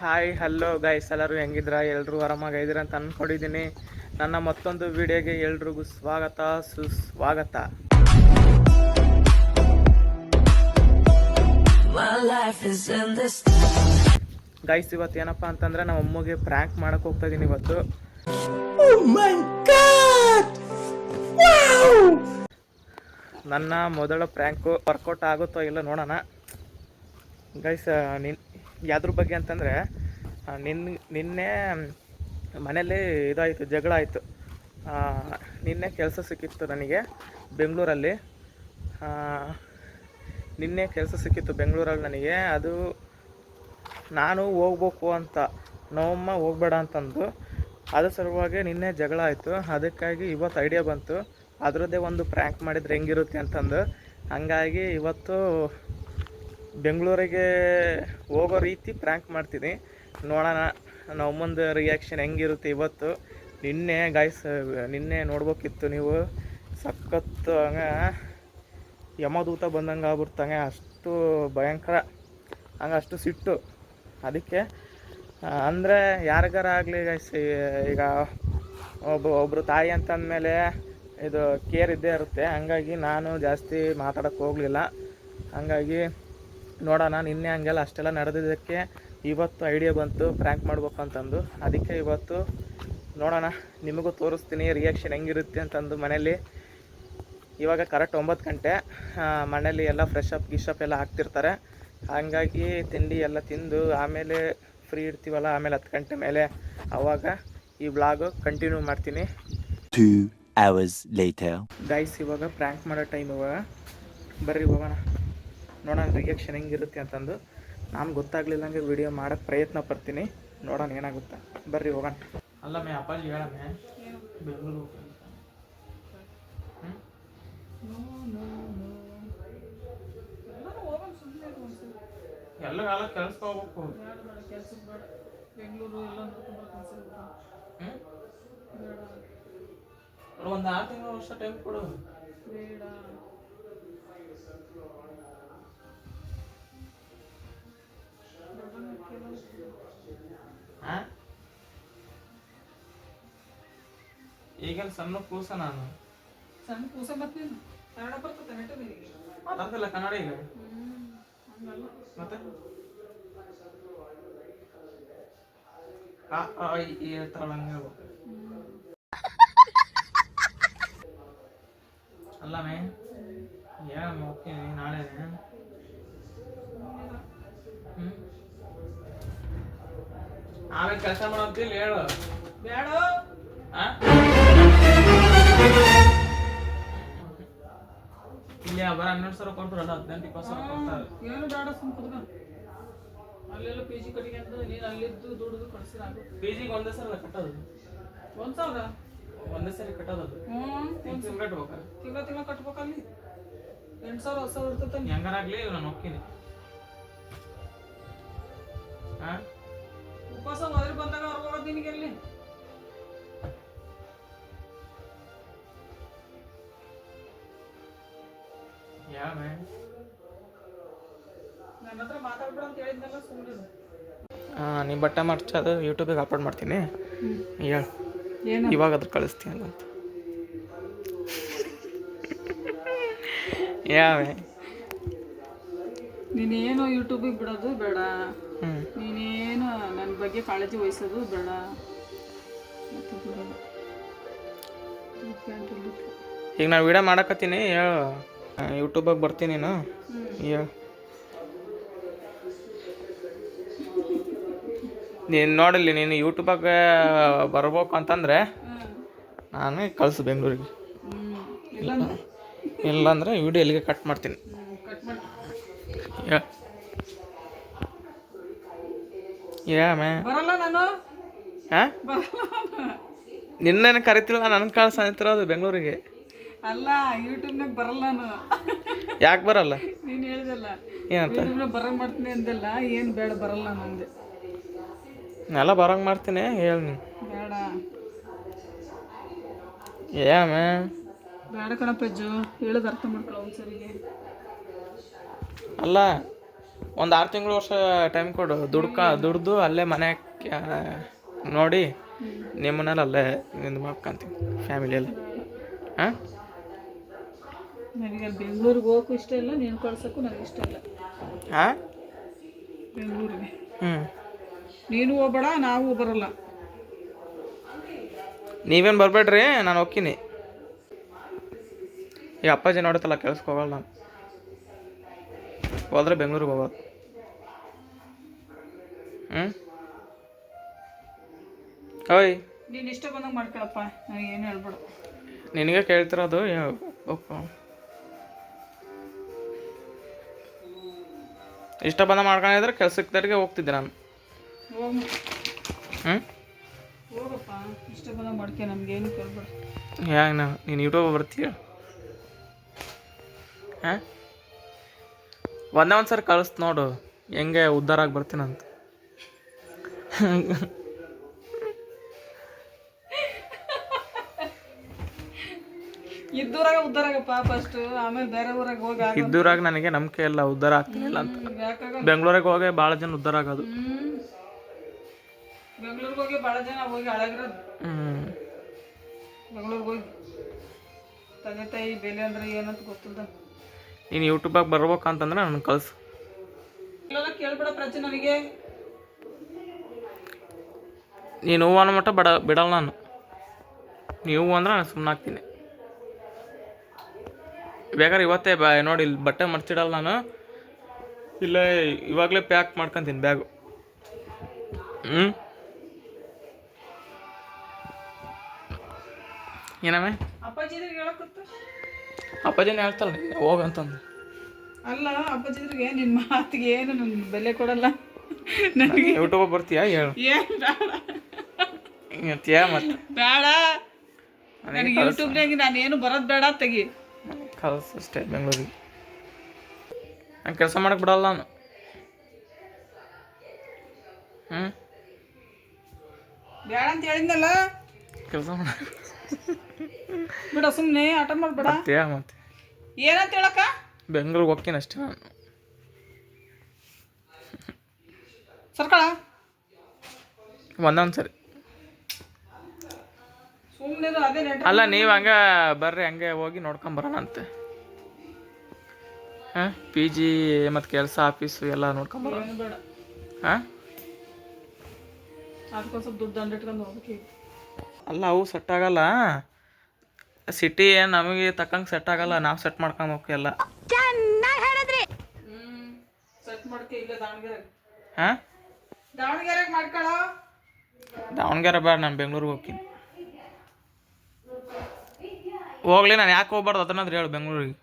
Hi hello guys ಎಲ್ಲರೂ ಹೆಂಗಿದ್ರ ಎಲ್ಲರೂ ಆರಾಮಾಗಿದ್ದೀರ ಅಂತ ಅಂದ್ಕೊಂಡಿದ್ದೀನಿ ನನ್ನ ಮತ್ತೊಂದು ವಿಡಿಯೋಗೆ ಎಲ್ರಿಗೂ ಸ್ವಾಗತ, ಸುಸ್ವಾಗತ. ಗೈಸ್ ಇವತ್ತು ಏನಪ್ಪ ಅಂತಂದ್ರೆ ನಮ್ಮ ಅಮ್ಮಗೆ ಪ್ರ್ಯಾಂಕ್ ಮಾಡಕ್ ಹೋಗ್ತಾ ಇದೀನಿ ಇವತ್ತು. ನನ್ನ ಮೊದಲ ಪ್ರ್ಯಾಂಕು ವರ್ಕೌಟ್ ಆಗುತ್ತೋ ಇಲ್ಲ ನೋಡೋಣ. ಗೈಸ್ ನಿನ್ ಯಾವ್ದ್ರ ಬಗ್ಗೆ ಅಂತಂದರೆ ನಿನ್ನ ನಿನ್ನೆ ಮನೇಲಿ ಇದಾಯಿತು, ಜಗಳ ಆಯಿತು. ನಿನ್ನೆ ಕೆಲಸ ಸಿಕ್ಕಿತ್ತು ನನಗೆ ಬೆಂಗಳೂರಲ್ಲಿ. ನಿನ್ನೆ ಕೆಲಸ ಸಿಕ್ಕಿತ್ತು ಬೆಂಗಳೂರಲ್ಲಿ ನನಗೆ. ಅದು ನಾನು ಹೋಗ್ಬೇಕು ಅಂತ, ನಮ್ಮಮ್ಮ ಹೋಗ್ಬೇಡ ಅಂತಂದು. ಅದ್ರ ಸಲುವಾಗಿ ನಿನ್ನೆ ಜಗಳ ಆಯಿತು. ಅದಕ್ಕಾಗಿ ಇವತ್ತು ಐಡಿಯಾ ಬಂತು. ಅದರದ್ದೇ ಒಂದು ಪ್ರ್ಯಾಂಕ್ ಮಾಡಿದ್ರೆ ಹೆಂಗಿರುತ್ತೆ ಅಂತಂದು. ಹಂಗಾಗಿ ಇವತ್ತು ಬೆಂಗಳೂರಿಗೆ ಹೋಗೋ ರೀತಿ ಪ್ರ್ಯಾಂಕ್ ಮಾಡ್ತೀನಿ ನೋಡೋಣ ನಮ್ಮಂದು ರಿಯಾಕ್ಷನ್ ಹೆಂಗಿರುತ್ತೆ ಇವತ್ತು. ನಿನ್ನೆ ಗಾಯ್ಸ್ ನಿನ್ನೆ ನೋಡ್ಬೇಕಿತ್ತು ನೀವು. ಸಖತ್ತು ಹಂಗೆ ಯಮದೂತ ಬಂದಂಗೆ ಆಗ್ಬಿಡ್ತಂಗೆ ಅಷ್ಟು ಭಯಂಕರ, ಹಂಗೆ ಅಷ್ಟು ಸಿಟ್ಟು. ಅದಕ್ಕೆ ಅಂದರೆ ಯಾರಿಗಾರ ಆಗಲಿ ಗೈಸ್ ಈಗ ಒಬ್ಬ ಒಬ್ಬರು ತಾಯಿ ಅಂತಂದಮೇಲೆ ಇದು ಕೇರ್ ಇದ್ದೇ ಇರುತ್ತೆ. ಹಂಗಾಗಿ ನಾನು ಜಾಸ್ತಿ ಮಾತಾಡೋಕ್ಕೆ ಹೋಗಲಿಲ್ಲ. ಹಂಗಾಗಿ ನೋಡೋಣ ನಿನ್ನೆ ಹಂಗೆಲ್ಲ ಅಷ್ಟೆಲ್ಲ ನಡೆದಿದ್ದಕ್ಕೆ ಇವತ್ತು ಐಡಿಯಾ ಬಂತು ಪ್ರ್ಯಾಂಕ್ ಮಾಡ್ಬೇಕು ಅಂತಂದು ಅದಕ್ಕೆ ಇವತ್ತು ನೋಡೋಣ ನಿಮಗೂ ತೋರಿಸ್ತೀನಿ ರಿಯಾಕ್ಷನ್ ಹೆಂಗಿರುತ್ತೆ ಅಂತಂದು ಮನೇಲಿ ಇವಾಗ ಕರೆಕ್ಟ್ ಒಂಬತ್ತು ಗಂಟೆ. ಮನೇಲಿ ಎಲ್ಲ ಫ್ರೆಶ್ ಅಪ್ ಗಿಶಪ್ ಎಲ್ಲ ಹಾಕ್ತಿರ್ತಾರೆ. ಹಾಗಾಗಿ ತಿಂಡಿ ಎಲ್ಲ ತಿಂದು ಆಮೇಲೆ ಫ್ರೀ ಇರ್ತೀವಲ್ಲ ಆಮೇಲೆ ಹತ್ತು ಗಂಟೆ ಮೇಲೆ. ಅವಾಗ ಈ ಬ್ಲಾಗು ಕಂಟಿನ್ಯೂ ಮಾಡ್ತೀನಿ. Two hours later. ಗೈಸ್ ಇವಾಗ ಪ್ರ್ಯಾಂಕ್ ಮಾಡೋ ಟೈಮ್ ಇವಾಗ. ಬರ್ರಿ ಹೋಗೋಣ. ನೋಡೋಣ ರಿಯಾಕ್ಷನ್ ಹೆಂಗಿರುತ್ತೆ ಅಂತಂದು. ನಾನು ಗೊತ್ತಾಗ್ಲಿಲ್ಲಂಗೆ ವಿಡಿಯೋ ಮಾಡೋಕ್ಕೆ ಪ್ರಯತ್ನ ಪಡ್ತೀನಿ. ನೋಡೋಣ ಏನಾಗುತ್ತೆ. ಬರ್ರಿ ಹೋಗೋಣ. ಅಲ್ಲ ಮೇ ಅಪ್ಪಾಜಿ ಹೇಳಮ್ಮೆ. ಬೆಂಗಳೂರು ಎಲ್ಲ ಕಾಲ ಕೆಲ್ಸಕ್ಕೆ ಹೋಗ್ಬೇಕು ಬೆಂಗಳೂರು ಎಲ್ಲ ಒಂದು ಆರು ತಿಂಗಳು ವರ್ಷ ಟೈಮ್ ಕೊಡು. ಬೇಡ. ಈಗೇನು ಸಣ್ಣ ಕೂಸ ನಾನು? ಸಣ್ಣ ಕೂಸ ಮತ್ತೆ ಕನ್ನಡ ಬರ್ತದೆ ನೆಟ್ಟು ನಿನಗೆ ಮಾತಾಡ್ತಿಲ್ಲ ಕನ್ನಡ ಈಗ? ಹಂಗಲ್ಲ ಮತ್ತೆ? ಆ ಆ ಈ ಹೇಳ್ತಾರಲ್ಲ ಹಂಗೆ ಹೇಳ್ಬೇಕು. ಅಲ್ಲ ಮೇ ಹೇಳಮ್ಮ ಹೋಗ್ತೀನಿ ನಾಳೆ ಹ್ಞೂ ಆಮೇಲೆ ಕೆಲಸ ಮಾಡೋಂತಿಲ್ಲ ಹೇಳು. ಬೇಡ. ಆ? ಇಲ್ಲಿ ಬರ ಹನ್ನೆರಡು ಸಾವಿರ ಕೊಟ್ರಲ್ಲ ಹದಿನೆಂಟು ಇಪ್ಪತ್ತು ಸಾವಿರ ಕೊಡ್ತಾರೆ. ಏನು ಬೇಡ ಸುಮ್ಮ ಕುತ್ಕ. ಅಲ್ಲೆಲ್ಲ ಪಿ ಜಿ ಕಟ್ಟಿಗೆ ಅಂತ ನೀನು ಅಲ್ಲಿದ್ದು ದುಡ್ದು ಕಳ್ಸಿರ ಪಿ ಜಿಗೆ ಒಂದೇ ಸಲ ಕಟ್ಟೋದು. ಒಂದು ಸಾವಿರ? ಒಂದೇ ಸರಿ ಕಟ್ಟೋದು ಅದು. ಹ್ಞೂ ತಿಂಗ್ಳು ಕಟ್ಬೇಕಾ? ತಿಂಗಳ ತಿಂಗಳ ಕಟ್ಬೇಕಲ್ಲಿ ಎಂಟು ಸಾವಿರ ಹತ್ತು ಸಾವಿರ ಇರ್ತೈತೆ ಹೆಂಗಾರಾಗ್ಲಿ ನಾನು ಹೋಗ್ತೀನಿ ಹಾಂ ಉಪವಾಸ ಮೊದಲು ಬಂದಾಗ ಅವ್ರು ಹೋಗೋದು ನಿನಗೆ ಎಲ್ಲಿ ಯಾವ ನನ್ನ ಹತ್ರ ಮಾತಾಡ್ಬೇಡ ಅಂತ ಹೇಳಿದ್ನಲ್ಲ ಸುಮ್ಮನೆ ಹಾಂ ನೀ ಬಟ್ಟೆ ಮರ್ಚೋದು ಯೂಟ್ಯೂಬಿಗೆ ಅಪ್ಲೋಡ್ ಮಾಡ್ತೀನಿ. ಹೇಳು. ಏನು? ಇವಾಗ ಅದ್ರ ಕಳಿಸ್ತೀನಿ ಅಂತ. ಯಾವ ನೀನೇನು ಯೂಟ್ಯೂಬಿಗೆ ಬಿಡೋದು ಬೇಡ. ನೀನೇನು ನನ್ನ ಬಗ್ಗೆ ಕಾಳಜಿ ವಹಿಸೋದು ಬೇಡ. ಈಗ ನಾನು ವಿಡಿಯೋ ಮಾಡಕತ್ತೀನಿ ಹೇಳು. ಯೂಟ್ಯೂಬಾಗ ಬರ್ತೀನಿ ನೀನು. ನೋಡಲಿ ನೀನು ಯೂಟ್ಯೂಬಾಗ ಬರ್ಬೇಕು ಅಂತಂದರೆ ನಾನು ಕಳಿಸು ಬೆಂಗಳೂರಿಗೆ. ಇಲ್ಲಾಂದ್ರೆ ವಿಡಿಯೋ ಎಲ್ಲಿಗೆ ಕಟ್ ಮಾಡ್ತೀನಿ. ಹಾಂ. ನಿನ್ನೇನು ಕರಿತಿಲ್ಲ ನನಗೆ ಕಳ್ಸ ಅಂತಿರೋದು ಬೆಂಗಳೂರಿಗೆ. ಅಲ್ಲ ಯೂಟ್ಯೂಬ್ನಾಗ ಬರಲ್ಲ ನಾನು. ಯಾಕೆ ಬರಲ್ಲ? ನೀನು ಹೇಳಿದಲ್ಲ. ಏನಂತ? ಯೂಟ್ಯೂಬ್ನಾಗ ಬರಂಗ್ ಮಾಡ್ತೀನಿ ಅಂದಲ್ಲ ಏನು ಬೇಡ ಬರಲ್ಲ ನಂದೆ. ಎಲ್ಲ ಬರಂಗ್ ಮಾಡ್ತೀನಿ ಹೇಳಿ ನೀನು. ಬೇಡ. ಯಾಮೆ ಬೇಡ ಕಣಪ್ಪಜ್ಜು ಹೇಳೋದು ಅರ್ಥ ಮಾಡ್ಕೊಳ್ಳೋ ಒಂದ್ಸರಿಗೆ. ಅಲ್ಲ ಒಂದು ಆರು ತಿಂಗಳು ವರ್ಷ ಟೈಮ್ ಕೊಡು. ದುಡ್ಕ ದುಡ್ದು ಅಲ್ಲೇ ಮನೆ ನೋಡಿ ನಿಮ್ಮನೇಲಿ ಅಲ್ಲೇ ನಿಂದು ಮಾಡ್ಕೊಂತೀನಿ ಫ್ಯಾಮಿಲಿಯಲ್ಲಿ ಹಾಂ? ನನಗೆ ಬೆಂಗಳೂರಿಗೆ ಹೋಗೋಕ್ಕೂ ಇಷ್ಟ ಇಲ್ಲ ನೀನು ಕಳ್ಸೋಕ್ಕೂ ನನಗೆ ಇಷ್ಟ ಇಲ್ಲ. ಹಾಂ? ಬೆಂಗಳೂರಿಗೆ. ಹ್ಞೂ ನೀನು ಹೋಗ್ಬೇಡ ನಾವು ಬರಲ್ಲ. ನೀವೇನು ಬರಬೇಡ್ರಿ ನಾನು ಹೋಗ್ತೀನಿ. ಈ ಅಪ್ಪಾಜಿ ನೋಡುತ್ತಲ್ಲ ಕೆಲ್ಸಕ್ಕೆ ಹೋಗಲ್ಲ ನಾನು. ಹೋದ್ರೆ ಬೆಂಗಳೂರಿಗೆ ಹೋಗೋದು. ಹ್ಞೂ ಓಯ್. ನೀನು ಇಷ್ಟ ಬಂದಂಗೆ ಮಾಡ್ಕೊಳಪ್ಪ ನನಗೇನು ಏನು ಹೇಳ್ಬೇಡ. ನಿನಗೆ ಕೇಳ್ತಿರೋದು ಇಷ್ಟ ಬಂದ ಮಾಡ್ಕೊಂಡಿದ್ರೆ ಕೆಲ್ಸಕ್ಕೆ ಹೋಗ್ತಿದ್ದೆ ನಾನು. ಹ್ಞೂ ಹ್ಯಾಂಗೆ ಇಷ್ಟ ಬಂದಂಗೆ ಮಾಡ್ಕೆ ನಮಗೇನು ಕೇಳ್ಬೇಡ ಹ್ಯಾಂಗ ನಾ ನೀನು ಯೂಟ್ಯೂಬ್ ಬರ್ತೀಯ? ಹಾಂ? ಒಂದೇ ಒಂದು ಸರಿ ಕಳಿಸ್ ನೋಡು ಹೆಂಗೆ ಉದ್ಧಾರ ಆಗಿ ಬರ್ತೀನಂತ. ಇದ್ದೂರಾಗ ಉದ್ದಾರಾಗಪ್ಪ ಫಸ್ಟ್ ಆಮೇಲೆ ಬೇರೆ ಊರಾಗ ಹೋಗಿ ಆಗ ಇದ್ದೂರಾಗ ನನಗೆ ನಂಬಿಕೆ ಇಲ್ಲ ಉದ್ಧಾರ ಆಗ್ತಿಲ್ಲ ಅಂತ. ಬೆಂಗಳೂರಿಗೆ ಹೋಗಿ ಭಾಳ ಜನ ಉದ್ಧಾರ ಆಗೋದು. ಹ್ಮ್. ಬೆಂಗ್ಳೂರಿಗೆ ಹೋಗಿ ಭಾಳ ಜನ ಹೋಗಿ ಹಾಳಾಗಿರೋದು. ಬೆಂಗಳೂರಿಗೆ ಬೆಂಗ್ಳೂರಿಗೆ ಹೋಗಿ. ತಂದೆ ತಾಯಿ ಬೆಲೆ ಅಂದ್ರೆ ಏನಂತ ಗೊತ್ತಿಲ್ಲ ನೀನು ಯೂಟ್ಯೂಬಾಗ ಬರ್ಬೇಕಂತಂದ್ರೆ ನನಗೆ ಕಳ್ಸು. ಇಲ್ಲೆಲ್ಲ ಕೇಳ್ಬೇಡ ಪ್ರಜೆ ನನಗೆ ನೀನು ಹೂವು ಅನ್ನೋ ಮಟ್ಟ ಬಿಡ ಬಿಡಲ್ಲ ನಾನು. ನೀವು ಅಂದ್ರೆ ನಾನು ಸುಮ್ಮನೆ ಆಗ್ತೀನಿ ಬೇಕಾದ್ರೆ ಇವತ್ತೇ ಬ ನೋಡಿ ಇಲ್ಲಿ ಬಟ್ಟೆ ಮರ್ಚಿಡಲ್ಲ ನಾನು. ಇಲ್ಲ ಇವಾಗಲೇ ಪ್ಯಾಕ್ ಮಾಡ್ಕೊಂತೀನಿ ಬ್ಯಾಗು. ಹ್ಞೂ ಏನಮ್ಮೆ? ಅಪ್ಪಾಜಿನ ಹೇಳ್ತಲ್ಲ ಹೋಗಂತಂದು ಅಲ್ಲ ಅಪ್ಪಾಜಿದ್ರಿಗೆ ನಿನ್ನ ಮಾತಿಗೆ ಏನು ನನ್ನ ಬೆಲೆ ಕೊಡಲ್ಲ. ನನಗೆ ಯೂಟ್ಯೂಬ್ ಬರ್ತೀಯಾ? ಹೇಳು. ಏನು ಬೇಡ. ಮತ್ತೆ? ಬೇಡ. ನನಗೆ ಯೂಟ್ಯೂಬ್ನಾಗ ನಾನೇನು ಬರೋದು ಬೇಡ ತೆಗಿ. ಕಳ್ಸು ಅಷ್ಟೇ ಬೆಂಗಳೂರಿಗೆ. ನಾನು ಕೆಲಸ ಮಾಡಕ್ಕೆ ಬಿಡಲ್ಲ ನಾನು. ಹ್ಞೂ ಬೇಡ ಅಂತ ಹೇಳಿದ್ನಲ್ಲ? ಕೆಲಸ ಮಾಡ ಬಿಡ ಸುಮ್ಮನೆ ಆಟ ಮಾಡ್ಬೇಡ ಬರ್ತೀಯಾ ಮತ್ತೆ ಏನಂತ ಹೇಳಕ್ಕ? ಬೆಂಗಳೂರಿಗೆ ಹೋಗ್ತೀನಿ ಅಷ್ಟೇ ನಾನು. ಸರ್ಕಳ? ಒಂದೊಂದು ಸರಿ ಅಲ್ಲ ನೀವು ಹಂಗೆ ಬರ್ರಿ ಹಂಗೆ ಹೋಗಿ ನೋಡ್ಕೊಂಬರೋಣ ಅಂತೆ ಹಾಂ ಪಿ ಜಿ ಮತ್ತು ಕೆಲಸ ಆಫೀಸು ಎಲ್ಲ ನೋಡ್ಕೊಂಬರೋಣ ಹಾಂ? ಅಲ್ಲ ಅವು ಸೆಟ್ ಆಗಲ್ಲ. ಸಿಟಿ ಏನು ನಮಗೆ ತಕ್ಕಂಗೆ ಸೆಟ್ ಆಗಲ್ಲ ನಾವು ಸೆಟ್ ಮಾಡ್ಕೊಂಡು ಹೋಗಿ ಎಲ್ಲ. ಹಾಂ? ದಾವಣಗೆರೆ ಬೇಡ ನಾನು ಬೆಂಗ್ಳೂರಿಗೆ ಹೋಗ್ತೀನಿ. ಹೋಗ್ಲಿ ನಾನು ಯಾಕೆ ಹೋಗ್ಬಾರ್ದು ಅದನ್ನಾದ್ರೂ ಹೇಳು ಬೆಂಗಳೂರಿಗೆ.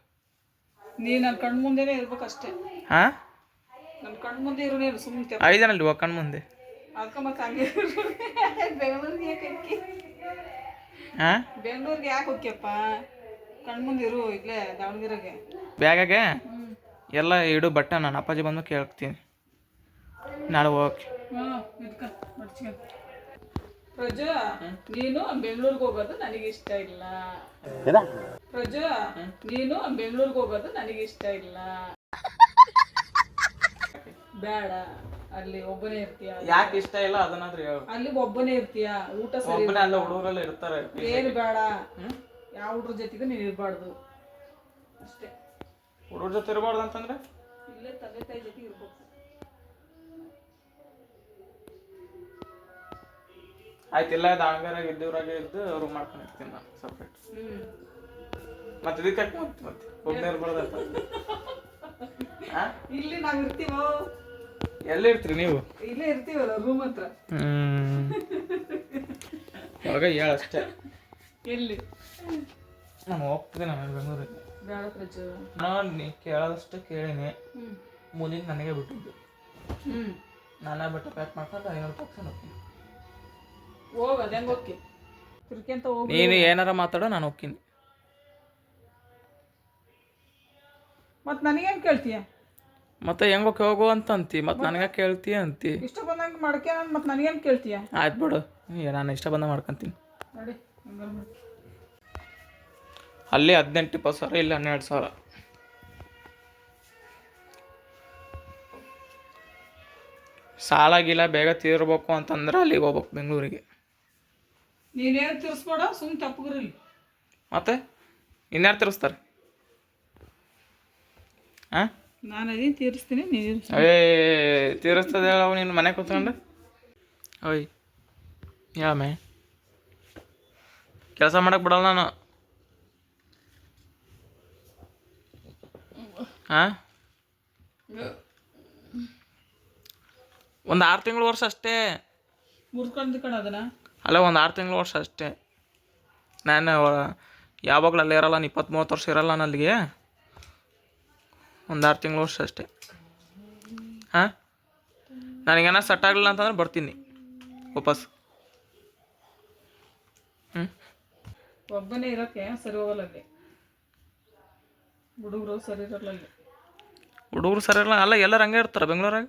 ನೀ ನನ್ನ ಕಣ್ಣು ಮುಂದೆನೇ ಇರ್ಬೇಕು ಅಷ್ಟೇ. ಹಾಂ? ನನ್ನ ಕಣ್ಣು ಮುಂದೆ ಇರು ನೀನು ಸುಮ್ಮನೆ ಐದನಲ್ಲಿ ಕಣ್ಣು ಮುಂದೆ. ಅದಕ್ಕೆ ಮತ್ತೆ ಹಂಗೆ ಬೆಂಗಳೂರಿಗೆ ಯಾಕೆ ಹೋಕ್ಕಿ ಹಾಂ? ಬೆಂಗಳೂರಿಗೆ ಯಾಕೆ ಹೋಗ್ಯಪ್ಪ ಕಣ್ಣು ಮುಂದೆ ಇರು ಇಲ್ಲೇ ದಾವಣಗೆರೆಗೆ. ಬ್ಯಾಗಾಗೆ? ಎಲ್ಲ ಇಡು ಬಟ್ಟೆ ನಾನು ಅಪ್ಪಾಜಿ ಬಂದು ಕೇಳ್ತೀನಿ. ನಾಳೆ ಹೋಗಕ್ಕೆ. ಹಾಂ ಇದ್ಕ ಮಡ್ಚ್ಕ ಪ್ರಜಾ ನೀನು ಬೆಂಗಳೂರಿಗೆ ಹೋಗೋದು ನನಗೆ ಇಷ್ಟ ಇಲ್ಲ ಪ್ರಜಾ ನೀನು ಬೆಂಗಳೂರಿಗೆ ಹೋಗೋದು ನನಗೆ ಇಷ್ಟ ಇಲ್ಲ. ಬೇಡ ಅಲ್ಲಿ ಒಬ್ಬನೇ ಇರ್ತೀಯ. ಯಾಕೆ ಇಷ್ಟ ಇಲ್ಲ ಅದನ್ನಾದ್ರೂ ಹೇಳು. ಅಲ್ಲಿ ಒಬ್ಬನೇ ಇರ್ತೀಯ ಊಟ ಸರಿ ಒಬ್ಬನೇ ಅಲ್ಲ ಹುಡುಗರೆಲ್ಲ ಇರ್ತಾರೆ. ಏನು ಬೇಡ. ಯಾವ ಹುಡ್ರ ಜೊತೆಗೂ ನೀನು ಇರಬಾರ್ದು. ಅಷ್ಟೇ. ಹುಡುಗ್ರ ಜೊತೆ ಇರಬಾರ್ದು ಅಂತಂದ್ರೆ? ಇಲ್ಲೇ ತಂದೆ ತಾಯಿ ಜೊತೆ ಇರ್ಬೇಕು. ಆಯ್ತು ಇಲ್ಲ ದಾವಣಗೆರೆ ಇದ್ದವ್ರಾಗೆ ಇದ್ದು ರೂಮ್ ಮಾಡ್ಕೊಂಡಿರ್ತೀನಿ ನಾನು ಸಪ್ರೇಟ್ ಮತ್ತೆ ಇದಕ್ಕೆ ಯಾಕೆ ಮತ್ತೆ? ಮತ್ತೆ ಒಬ್ಬನೇ ಇರ್ಬಾರ್ದಂತ ಹಾಂ ಇಲ್ಲಿ ನಾವು ಇರ್ತೀವೋ? ಎಲ್ಲಿ ಇರ್ತೀರಿ ನೀವು? ಇಲ್ಲೇ ಇರ್ತೀವಲ್ಲ ರೂಮ್ ಹತ್ರ? ಹ್ಞೂ ಅವಾಗ ಹೇಳ ಅಷ್ಟೇ. ಎಲ್ಲಿ? ನಾನು ಹೋಗ್ತಿದ್ದೀನಿ ನಾನು ಬೆಂಗಳೂರಿಗೆ ಬೇಡ ಪ್ರಜು ನಾನು ನೀ ಕೇಳೋದಷ್ಟು ಕೇಳಿನಿ. ಮುಂದಿನ ನನಗೆ ಬಿಟ್ಟಿದ್ದು. ನಾನೇ ಬಟ್ಟೆ ಪ್ಯಾಕ್ ಮಾಡ್ಕೊಂಡು ಐನೂರು ತಕ್ಷಣ ಹೋಗ್ತೀನಿ. ಹೋಗ ಹೆಂಗ್ ಹೋಗಿ ತಿರ್ಕೆಂತ ಹೋಗಿ ನೀನು ಏನಾರ ಮಾತಾಡೋ ನಾನು ಹೋಗ್ತೀನಿ. ಮತ್ತೆ ನನಗೇನು ಕೇಳ್ತೀಯ? ಮತ್ತೆ ಹೆಂಗೋಕೆ ಹೋಗು ಅಂತ ಅಂತಿ ಮತ್ತೆ ನನಗೆ ಕೇಳ್ತೀಯ ಅಂತಿ. ಇಷ್ಟ ಬಂದಂಗ ಮಾಡ್ಕೆ ನಾನು ಮತ್ತೆ ನನಗೇನು ಕೇಳ್ತೀಯ? ಆಯ್ತು ಬಿಡು. ನಾನು ಇಷ್ಟ ಬಂದ ಮಾಡ್ಕಂತೀನಿ. ನೋಡಿ ಅಲ್ಲಿ ಹದಿನೆಂಟು ಇಪ್ಪತ್ತು ಸಾವಿರ ಇಲ್ಲ ಹನ್ನೆರಡು ಸಾವಿರ. ಸಾಲ ಗೀಲ ಬೇಗ ತೀರ್ಬೇಕು ಅಂತಂದ್ರೆ ಅಲ್ಲಿಗೆ ಹೋಗ್ಬೇಕು ಬೆಂಗಳೂರಿಗೆ. ನೀನೇನು ತಿರ್ಸ್ಬೇಡ ಸುಮ್ ತಪ್ಪಗ್ರಿಲ್ಲ ಮತ್ತೆ? ಇನ್ಯಾರು ತಿರ್ಸ್ತಾರೆ? ಹಾಂ ನಾನು ಅದೀನಿ ತೀರಿಸ್ತೀನಿ ನೀನು ಏ ತೀರಿಸ್ತದೆ ಅವು ನಿನ್ನ ಮನೆ ಕೂತ್ಕೊಂಡು. ಓಯ್ ಯಾಮೆ ಕೆಲಸ ಮಾಡಕ್ಕೆ ಬಿಡಲ್ಲ ನಾನು. ಹಾಂ ಒಂದು ಆರು ತಿಂಗಳು ವರ್ಷ ಅಷ್ಟೇ. ಮುರ್ಕೊಂಡು ಕಣ ಅದನ್ನ. ಅಲ್ಲ ಒಂದು ಆರು ತಿಂಗಳು ವರ್ಷ ಅಷ್ಟೇ. ನಾನು ಯಾವಾಗಲೂ ಅಲ್ಲೇ ಇರಲ್ಲ ನಾನು ಇಪ್ಪತ್ತು ಮೂವತ್ತು ವರ್ಷ ಇರಲ್ಲ ನಾನು ಅಲ್ಲಿಗೆ ಒಂದು ಆರು ತಿಂಗಳು ವರ್ಷ ಅಷ್ಟೇ. ಹಾಂ? ನನಗೇನ ಸೆಟ್ ಆಗಲಿಲ್ಲ ಅಂತಂದ್ರೆ ಬರ್ತೀನಿ. ವಾಪಸ್. ಹ್ಞೂ ಒಬ್ಬನೇ ಇರೋಕ್ಕೆ ಸರಿ ಹೋಗಲ್ಲ ಅಲ್ಲಿ. ಹುಡುಗರು ಸರಿ ಇರಲ್ಲ ಅಲ್ಲಿ. ಹುಡುಗರು ಸರಿ ಇರಲ್ಲ ಅಲ್ಲ ಎಲ್ಲರೂ ಹಂಗೆ ಇರ್ತಾರೆ ಬೆಂಗಳೂರಾಗ.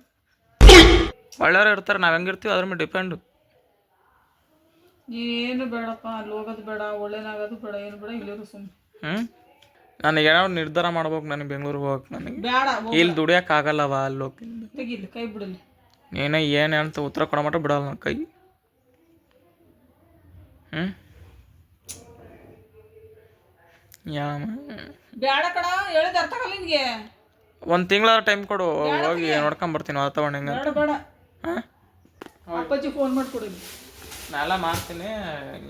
ಒಳ್ಳೆಯವ್ರು ಇರ್ತಾರೆ ನಾವು ಹೆಂಗಿರ್ತೀವಿ ಅದ್ರ ಮೇಲೆ ಡಿಪೆಂಡು ನೀನೇನು ಬೇಡಪ್ಪ ಅಲ್ಲಿ ಹೋಗೋದು ಬೇಡ ಒಳ್ಳೇನಾಗೋದು ಬೇಡ ಏನು ಬೇಡ ಇಲ್ಲಿರು ಸುಮ್ಮನೆ ಹ್ಞೂ ನನಗೆ ಏನೋ ನಿರ್ಧಾರ ಮಾಡ್ಬೇಕು ನನಗೆ ಬೆಂಗಳೂರಿಗೆ ಹೋಗಕ್ಕೆ ನನಗೆ. ಬೇಡ ಹೋಗ್- ಇಲ್ಲಿ ದುಡಿಯೋಕ್ಕಾಗಲ್ಲವ ಅಲ್ಲಿ ಹೋಗಿ? ತೆಗಿಲಿ ಕೈ ಬಿಡಲಿ ನೀನೇ ಏನು ಅಂತ ಉತ್ತರ ಕೊಡೋ ಮಟ್ಟ ಬಿಡಲ್ಲ ನನ್ನ ಕೈ. ಹ್ಞೂ ಯಾಮ? ಬೇಡ ಕಣ ಹೇಳಿದ ಅರ್ಥ ಆಗಲ್ಲ ನಿನಗೆ. ಒಂದು ತಿಂಗಳ ಟೈಮ್ ಕೊಡು ಹೋಗಿ ನೋಡ್ಕೊಂಬರ್ತೀನಿ ವಾತಾವರಣ ಹೆಂಗೆ ಬೇಡ ಬೇಡ. ಹಾಂ? ಅಪ್ಪಾಜಿ ಫೋನ್ ಮಾಡಿಕೊಡಿ ನಾನೆಲ್ಲ ಮಾಡ್ತೀನಿ.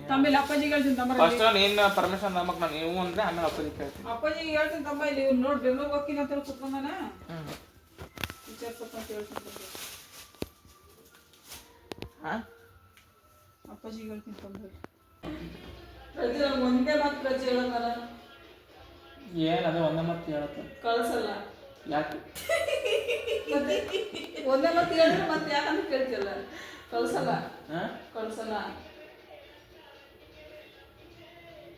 ತಮ್ಮ ಅಪ್ಪಾಜಿ ಹೇಳ್ತೀನಿ ತಮ್ಮ ಫಸ್ಟ್ ನೀನು ಪರ್ಮಿಷನ್ ನಮಗೆ ನಾನು ನೀವು ಅಂದ್ರೆ ಆಮೇಲೆ ಅಪ್ಪಾಜಿ ಕೇಳ್ತೀನಿ. ಅಪ್ಪಾಜಿಗೆ ಹೇಳ್ತೀನಿ ತಮ್ಮ ಇಲ್ಲಿ ಇವ್ನು ನೋಡಿ ಬೆಂಗ್ಳೂರಿಗೆ ಹೋಗ್ತೀನಿ ಅಂತ ಹೇಳಿ ಕುತ್ಕೊಂಡಾನ ಅಪ್ಪಾಜಿ ವಿಚಾರಿಸಪ್ಪ ಅಂತ ಹೇಳ್ತೀನಿ ತಮ್ಮ. ಹಾಂ? ಅಪ್ಪಾಜಿಗೆ ಹೇಳ್ತೀನಿ ತಮ್ಮ. ಪ್ರಜೆ ನನಗೆ ಒಂದೇ ಮಾತು ಪ್ರಜೆ ಹೇಳೋದಲ್ಲ ಏನು ಅದೇ ಒಂದೇ ಮತ್ತೆ ಹೇಳುತ್ತೆ? ಕಳಸಲ್ಲ. ಯಾಕೆ? ಒಂದೇ ಮಾತು ಹೇಳಿದ್ರೆ ಮತ್ತೆ ಯಾಕಂತ ಕೇಳ್ತಿಯಲ್ಲ? ಕಳ್ಸಲ್ಲ. ಹಾಂ? ಕಳ್ಸಲ್ಲ.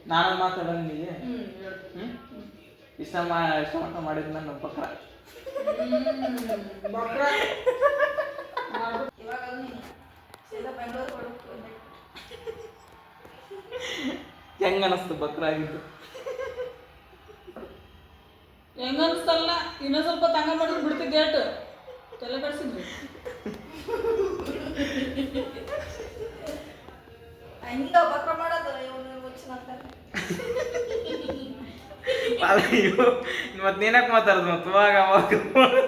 ನಾನು ಮಾತಾಡೋಣ ನೀ ಹ್ಮ್ ಹೇಳು. ಹ್ಞೂ ಇಷ್ಟ ಮಾ ಇಷ್ಟ ಮಟ್ಟ ಮಾಡಿದ್ದು ನನ್ನ ಬಕ್ರ. ಬಕ್ರ? ಹೆಂಗ ಅನ್ನಿಸ್ತು ಬಕ್ರ ಆಗಿದ್ದು? ಹೆಂಗ ಅನ್ಸ್ತಲ್ಲ ಇನ್ನೊಂದ್ ಸ್ವಲ್ಪ ತಂಗ ಮಾಡಿದ್ರೆ ಬಿಡ್ತಿದ್ದೆ ಏಟು ತಲೆ ಕಡ್ಸಿದ್ರಿ ಹಂಗ ಬಕ್ರ ಮಾಡೋದು? ಇವನು ಮಾತಾಡೋದು ಇವಾಗ ಅವಾಗ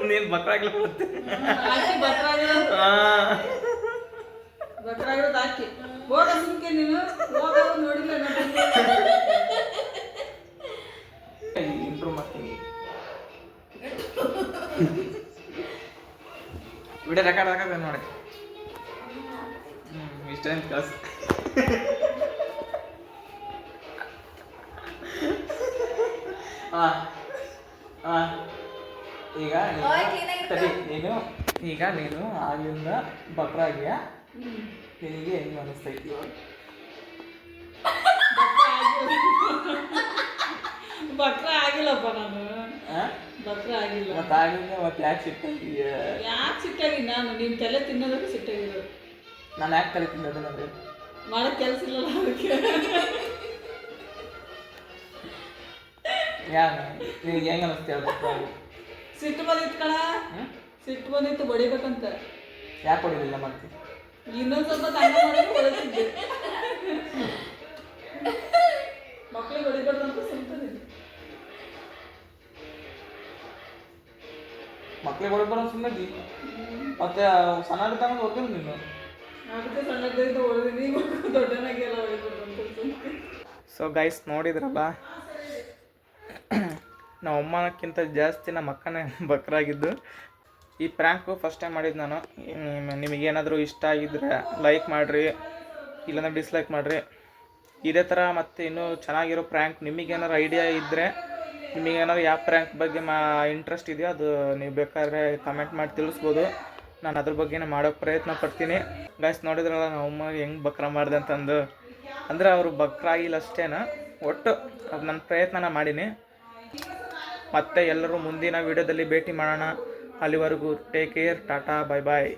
ನೀನು ಬಕ್ರಾಗ್ಲ ಮತ್ತೆ ಹಾಕಿ ಬಕ್ರ ಆಗಿರೋದು ಹಾಂ. ಬಕ್ರ ಆಗಿರೋದು ಹಾಕಿ ಹೋಗ ಸುಮ್ಕೆ ನೀನು. ಹೋಗೋದು ನೋಡಿಲ್ಲ ಇಂಪ್ರೂವ್ ಮಾಡ್ತೀನಿ. ವಿಡಿಯೋ ರೆಕಾರ್ಡ್ ಹಾಕೋದು ನೋಡಿ. ಹ್ಞೂ ಇಷ್ಟ ಅಂತ ಕಳ್ಸ. ಹಾಂ ಹಾಂ ಈಗ ನೀನು- ಈಗ ನೀನು ಆಗಿಂದ ಬಕ್ರಾಗಿಯ ನಿನಗೆ ಹೆಂಗೆ ಅನಿಸ್ತೈತಿ? ಇವಾಗ ಬಕ್ರ ಆಗಿಲ್ಲಪ್ಪ ನಾನು. ಹಾಂ ಬಕ್ರ ಆಗಿಲ್ಲ. ಮತ್ತೆ ಆಗಿಂದ ಮತ್ತೆ ಯಾಕೆ ಸಿಟ್ಟಾಗಿದೆಯಾ ಯಾಕೆ ಸಿಟ್ಟಾಗಿ? ನಾನು ನಿಮ್ಮ ತಲೆ ತಿನ್ನೋದಕ್ಕೆ ಸಿಟ್ಟಾಗಿರೋದು. ನಾನು ಯಾಕೆ ಕಲಿತೀನಿ ಅದನ್ನಂದ್ರೆ ಮಾಡಕ್ ಕೆಲಸ ಇಲ್ಲಲ್ಲ ಅದಕ್ಕೆ. ನಿನಗೆ ಹೆಂಗೆ ಅನಿಸ್ತು ಹೇಳ್ಬೇಕು? ಸಿಟ್ಟು ಬಂದಿತ್ತು ಕಣ. ಸಿಟ್ಟು ಬಂದಿತ್ತು ಬಡಿಬೇಕಂತ. ಯಾಕೆ ಹೊಡಿಲಿಲ್ಲ ಮತ್ತೆ? ಇನ್ನೊಂದು ಸ್ವಲ್ಪ ತಂಗ ಹೊಡಿತಿದ್ದೆ ಮಕ್ಳಿಗೆ ಹೊಡಿಬಾರ್ದು ಅಂತ ಸುಮ್ತದೆ ಮಕ್ಳಿಗೆ ಹೊಡಿಬಾರ ಸುಮ್ಮನೆ ಮತ್ತೆ ಸಣ್ಣ ಹೋಗ್ತೀನಿ ನೀನು? ಸೊ ಗೈಸ್ ನೋಡಿದ್ರಲ್ಲ? ನಮ್ಮ ಅಮ್ಮನಕ್ಕಿಂತ ಜಾಸ್ತಿ ನಮ್ಮ ಅಕ್ಕನೇ ಬಕ್ರಾಗಿದ್ದು. ಈ ಪ್ರ್ಯಾಂಕು ಫಸ್ಟ್ ಟೈಮ್ ಮಾಡಿದ್ದು ನಾನು. ನಿಮ್- ನಿಮಗೇನಾದರೂ ಇಷ್ಟ ಆಗಿದ್ರೆ ಲೈಕ್ ಮಾಡಿರಿ, ಇಲ್ಲಾಂದ್ರೆ ಡಿಸ್ಲೈಕ್ ಮಾಡಿರಿ. ಇದೇ ಥರ ಮತ್ತು ಇನ್ನೂ ಚೆನ್ನಾಗಿರೋ ಪ್ರ್ಯಾಂಕ್ ನಿಮಗೇನಾದ್ರು ಐಡಿಯಾ ಇದ್ದರೆ ನಿಮಗೇನಾದ್ರು ಯಾವ ಪ್ರ್ಯಾಂಕ್ ಬಗ್ಗೆ ಮಾ ಇಂಟ್ರೆಸ್ಟ್ ಇದೆಯೋ ಅದು ನೀವು ಬೇಕಾದ್ರೆ ಕಮೆಂಟ್ ಮಾಡಿ ತಿಳಿಸ್ಬೋದು. ನಾನು ಅದ್ರ ಬಗ್ಗೆನೇ ಮಾಡೋಕ್ಕೆ ಪ್ರಯತ್ನ ಪಡ್ತೀನಿ. ಗಾಯ್ಸ್ ನೋಡಿದ್ರಲ್ಲ, ನಮ್ಮ ಅಮ್ಮ ಹೆಂಗೆ ಬಕ್ರ ಮಾಡಿದೆ ಅಂತಂದು. ಅಂದರೆ ಅವರು ಬಕ್ರ ಆಗಿಲ್ಲ ಅಷ್ಟೇನ? ಒಟ್ಟು ಅದು ನನ್ನ ಪ್ರಯತ್ನನ ಮಾಡೀನಿ. ಮತ್ತೆ ಎಲ್ಲರೂ ಮುಂದಿನ ವಿಡಿಯೋದಲ್ಲಿ ಭೇಟಿ ಮಾಡೋಣ. ಅಲ್ಲಿವರೆಗೂ take care tata bye bye